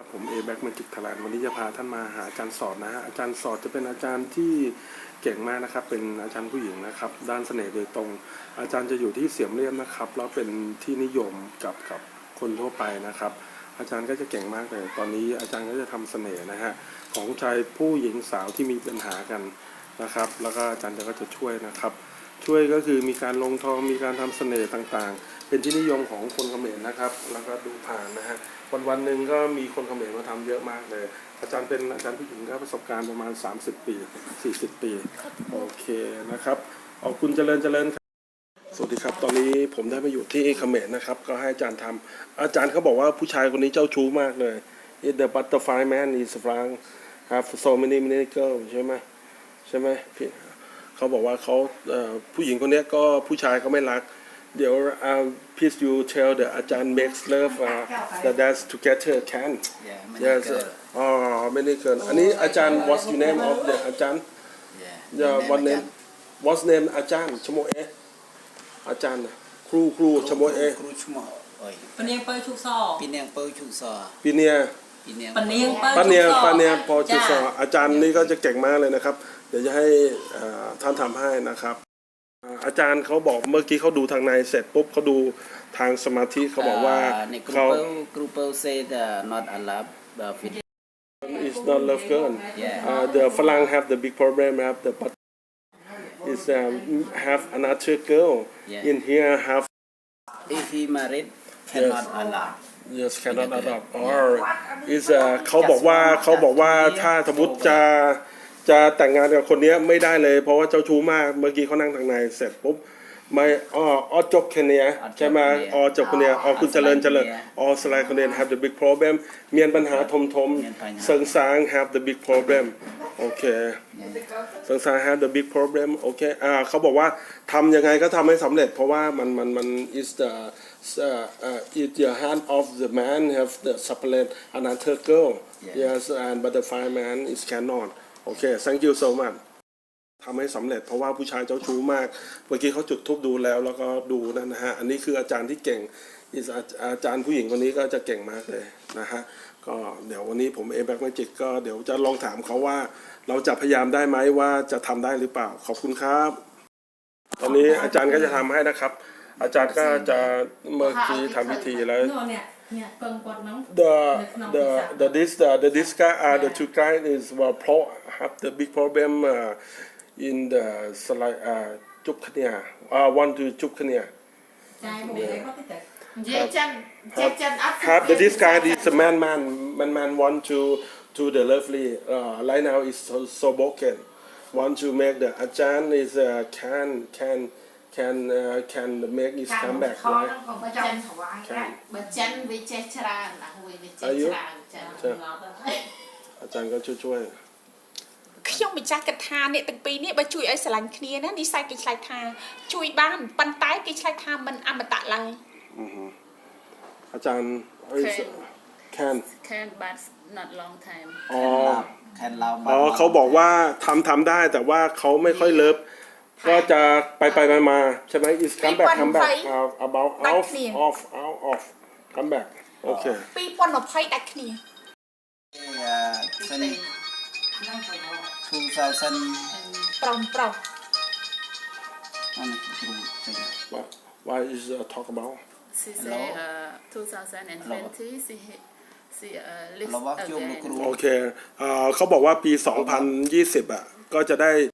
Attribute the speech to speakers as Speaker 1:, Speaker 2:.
Speaker 1: ครับผมเอแบ็กมาจิกทลานวันนี้จะพาท่านมาหาอาจารย์สอนนะฮะอาจารย์สอนจะเป็นอาจารย์ที่เก่งมากนะครับ เป็นอาจารย์ผู้หญิงนะครับ ด้านเสน่ห์โดยตรง อาจารย์จะอยู่ที่เสียมเรียบนะครับแล้วเป็นที่นิยมกับกับคนทั่วไปนะครับ อาจารย์ก็จะเก่งมากเลยตอนนี้อาจารย์ก็จะทำเสน่ห์นะฮะของชายผู้หญิงสาวที่มีปัญหากันนะครับ แล้วก็อาจารย์ก็จะช่วยนะครับ ช่วยก็คือมีการลงทองมีการทำเสน่ห์ต่างๆ เป็นที่นิยมของคนเขมรนะครับ แล้วก็ดูผ่านนะฮะวันวันหนึ่งก็มีคนเขมรมาทำเยอะมากเลย อาจารย์เป็นอาจารย์ผู้หญิงก็ประสบการณ์ประมาณ 30 ปี 40 ปี โอเคนะครับขอบคุณเจริญเจริญครับสวัสดีครับ ตอนนี้ผมได้มาอยู่ที่เขมรนะครับ ก็ให้อาจารย์ทำอาจารย์เขาบอกว่าผู้ชายคนนี้เจ้าชู้มากเลย The butterfly man is wrong have so many many girls ใช่ไหมใช่ไหมพี่เขาบอกว่าเขาผู้หญิงคนนี้ก็ผู้ชายเขาไม่รัก เดี๋ยว uh, please you tell the อาจารย์ makes love uh, that that's together can
Speaker 2: Yeah, many
Speaker 1: yes
Speaker 2: girl.
Speaker 1: อ๋อ many girl อันนี้อาจารย์ what's the name of the อาจารย์
Speaker 2: Yeah.
Speaker 1: Yeah,
Speaker 2: Name
Speaker 1: what name?
Speaker 2: again.
Speaker 1: What's name อาจารย์ชโมเอะอาจารย์น่ะครูครูชโมเอะ
Speaker 2: ครูชโมเอ้ย
Speaker 3: ปะเนียงเปยชุกซอ
Speaker 2: พี่เนียงเปิลชูซอ
Speaker 1: ปีเนีย
Speaker 2: พี่เนียง
Speaker 3: ปะเนียงเปย
Speaker 1: ป้าเนีย
Speaker 3: ชุกซอ
Speaker 1: ป้าเนียพอจุสอ
Speaker 3: จ้ะ
Speaker 1: อาจารย์นี่ก็จะเก่งมากเลยนะครับ เดี๋ยวจะให้เอ่อท่านทำให้นะครับ อ่าอาจารย์เขาบอกเมื่อกี้เขาดูทางในเสร็จปุ๊บเขาดูทางสมาธิเขาบอกว่า
Speaker 2: ในครู
Speaker 1: เขา
Speaker 2: เปิลครูเปิล say the not allowed the fit
Speaker 1: is not love girl
Speaker 2: Yeah.
Speaker 1: uh, the ฝรั่ง have the big problem have the but is um, have another girl
Speaker 2: Yeah.
Speaker 1: in here have
Speaker 2: if he married cannot allow
Speaker 1: yes cannot adopt or is เอ่อเขาบอกว่าเขาบอกว่าถ้าสมมติจะ จะแต่งงานกับคนเนี้ยไม่ได้เลย เพราะว่าเจ้าชู้มากเมื่อกี้เขานั่งทางในเสร็จปุ๊บไม่อ๋ออ๋อจบแค่เนี้ยใช่ไหมอ๋อจบคนเนี้ยอ๋อคุณเจริญเจริญอ๋อสไลด์คนเนี้ย have the big problem มีปัญหาทมทมเซิงซาง have the big problem โอเคเซิงซาง have the big problem โอเคอ่าเขาบอกว่าทำยังไงก็ทำให้สำเร็จ เพราะว่ามันมันมัน is the uh, uh, is the hand of the man have the supplement another girl yes and butterfly man is cannot โอเค thank you so much ทำให้สำเร็จเพราะว่าผู้ชายเจ้าชู้มาก เมื่อกี้เขาจุดทูบดูแล้วแล้วก็ดูนั่นนะฮะ อันนี้คืออาจารย์ที่เก่ง is อาอาจารย์ผู้หญิงคนนี้ก็จะเก่งมากเลยนะฮะ ก็เดี๋ยววันนี้ผมเอแบ็กแมจิกก็เดี๋ยวจะลองถามเขาว่า เราจะพยายามได้ไหมว่าจะทำได้หรือเปล่า ขอบคุณครับ ตอนนี้อาจารย์ก็จะทำให้นะครับ อาจารย์ก็จะเมื่อกี้ทำพิธีแล้ว
Speaker 3: โน่นเนี่ย เนี่ยเปิงกดน้อง
Speaker 1: the the the this the the this guy uh, the two guy is well pro have the big problem uh, in the slide uh จุกขเนีย uh want to จุกขเนีย
Speaker 3: ใจบุกเลยเขาติดแต่
Speaker 4: Dễ chân, dễ chân áp
Speaker 1: have the this guy is a man man man man want to to the lovely uh right now is so, so broken want to make the อาจารย์ is uh, can can can uh, can make his come back
Speaker 4: khó
Speaker 1: right
Speaker 4: lắm còn bật chân bật chân với che chra là hồi với che
Speaker 1: Are you?
Speaker 4: chra chân
Speaker 1: ใช่อาจารย์ก็ช่วยๆ
Speaker 5: ខ្ញុំម្ចាស់គិតថាអ្នកទាំងពីរនេះបើជួយឲ្យស្រឡាញ់គ្នាណានិស័យគេឆ្លើយថាជួយបានប៉ុន្តែគេឆ្លើយថាមិនអមតៈឡើយ
Speaker 1: อาจารย์ is- can
Speaker 6: can but not long time
Speaker 1: อ๋อ
Speaker 2: แคนเรา
Speaker 1: อ๋อเขาบอกว่าทำทำได้แต่ว่าเขาไม่ค่อยเลิฟ ก็จะไปไปมามาใช่ไหม is come back come back uh, about off off out off come back โอเค
Speaker 5: 2020ដាច់គ្នា
Speaker 2: เซนทูเซาเซน
Speaker 5: ប្រុសប្រុស
Speaker 2: อันนี้ครู
Speaker 1: what what is uh, talk about
Speaker 6: she
Speaker 2: Hello?
Speaker 6: say uh 2020 she she uh lives
Speaker 2: เราว่าโยม
Speaker 6: again
Speaker 2: ครู
Speaker 1: โอเคเอ่อเขาบอกว่าปี 2020 อ่ะ ก็จะได้